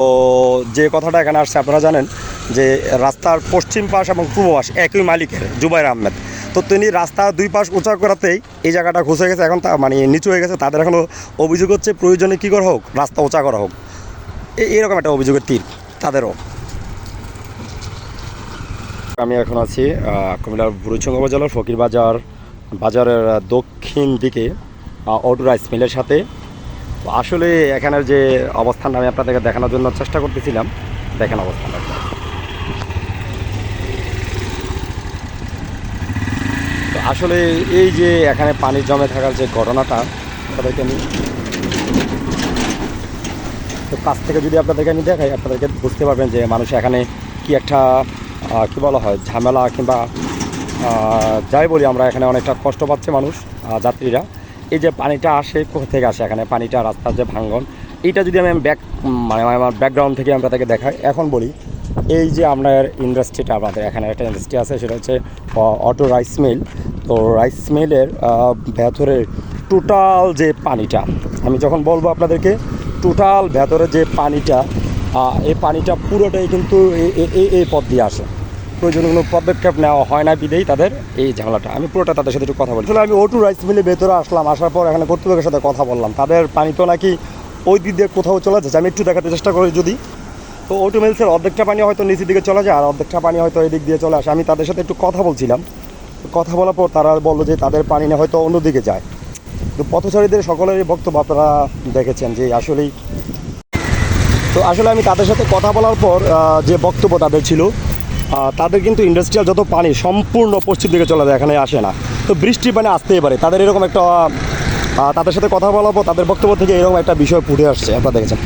তো যে কথাটা এখানে আসছে, আপনারা জানেন যে রাস্তার পশ্চিম পাশ এবং পূর্ব পাশ একই মালিকের, জুবাইর আহমেদ। তো তিনি রাস্তার দুই পাশ উঁচা করাতেই এই জায়গাটা ঘুষে গেছে, এখন তা মানে নিচু হয়ে গেছে। তাদের এখনও অভিযোগ হচ্ছে প্রয়োজনে কী করা হোক, রাস্তা উঁচা করা হোক। এরকম একটা অভিযোগের তীর তাদেরও। আমি এখন আছি কুমিল্লার বুড়িচঙ্গ উপজেলার ফকির বাজার, বাজারের দক্ষিণ দিকে অটো রাইস মিলের সাথে। আসলে এখানের যে অবস্থান আমি আপনাদেরকে দেখানোর জন্য চেষ্টা করতেছিলাম, দেখেন অবস্থানটা। তো আসলে এই যে এখানে পানি জমে থাকার যে ঘটনাটা, আপনাদেরকে আমি তো কাছ থেকে যদি আপনাদেরকে আমি দেখাই, আপনাদেরকে বুঝতে পারবেন যে মানুষ এখানে কি একটা কি বলা হয়, ঝামেলা কিংবা যাই বলি আমরা, এখানে অনেকটা কষ্ট পাচ্ছে মানুষ যাত্রীরা। এই যে পানিটা আসে, কোথা থেকে আসে এখানে? পানিটা রাস্তার যে ভাঙ্গন এইটা যদি আমি ব্যাক মানে আমার ব্যাকগ্রাউন্ড থেকে আমরা তাকে দেখাই। এখন বলি, এই যে আপনার ইন্ডাস্ট্রিটা আমাদের এখানে একটা ইন্ডাস্ট্রি আছে, সেটা হচ্ছে অটো রাইস মিল তো রাইস মিলের ভেতরের টোটাল যে পানিটা, আমি যখন বলব আপনাদেরকে টোটাল ভেতরে যে পানিটা এই পানিটা পুরোটাই কিন্তু এই পথ দিয়ে আসে। প্রয়োজনে কোনো পদক্ষেপ নেওয়া হয় না বিদেই তাদের এই ঝামেলাটা। আমি পুরোটা তাদের সাথে একটু কথা বলি। আসলে আমি ওটু রাইস মিলে ভেতরে আসলাম, আসার পর এখানে কর্তৃপক্ষের সাথে কথা বললাম। তাদের পানি তো নাকি ওই দিক দিয়ে কোথাও চলে যাচ্ছে, আমি একটু দেখাতে চেষ্টা করি যদি। তো ওটু মিলসের অর্ধেকটা পানি হয়তো নিচের দিকে চলে যায়, আর অর্ধেকটা পানি হয়তো এই দিক দিয়ে চলে আসে। আমি তাদের সাথে একটু কথা বলছিলাম। কথা বলার পর তারা বলল যে তাদের পানি না হয়তো অন্যদিকে যায়। তো পথচারীদের সকলেরই বক্তব্য আপনারা দেখেছেন যে আসলেই তো আসলে আমি তাদের সাথে কথা বলার পর যে বক্তব্য তাদের ছিল তাদের কিন্তু ইন্ডাস্ট্রিয়াল যত পানি সম্পূর্ণ পশ্চিম দিকে চলে যায়, এখানে আসে না। তো বৃষ্টির পানি আসতেই পারে। তাদের এরকম একটা তাদের সাথে কথা বলাবো, তাদের বক্তব্য থেকে এরকম একটা বিষয় ফুটে আসছে, আপনারা দেখেছেন।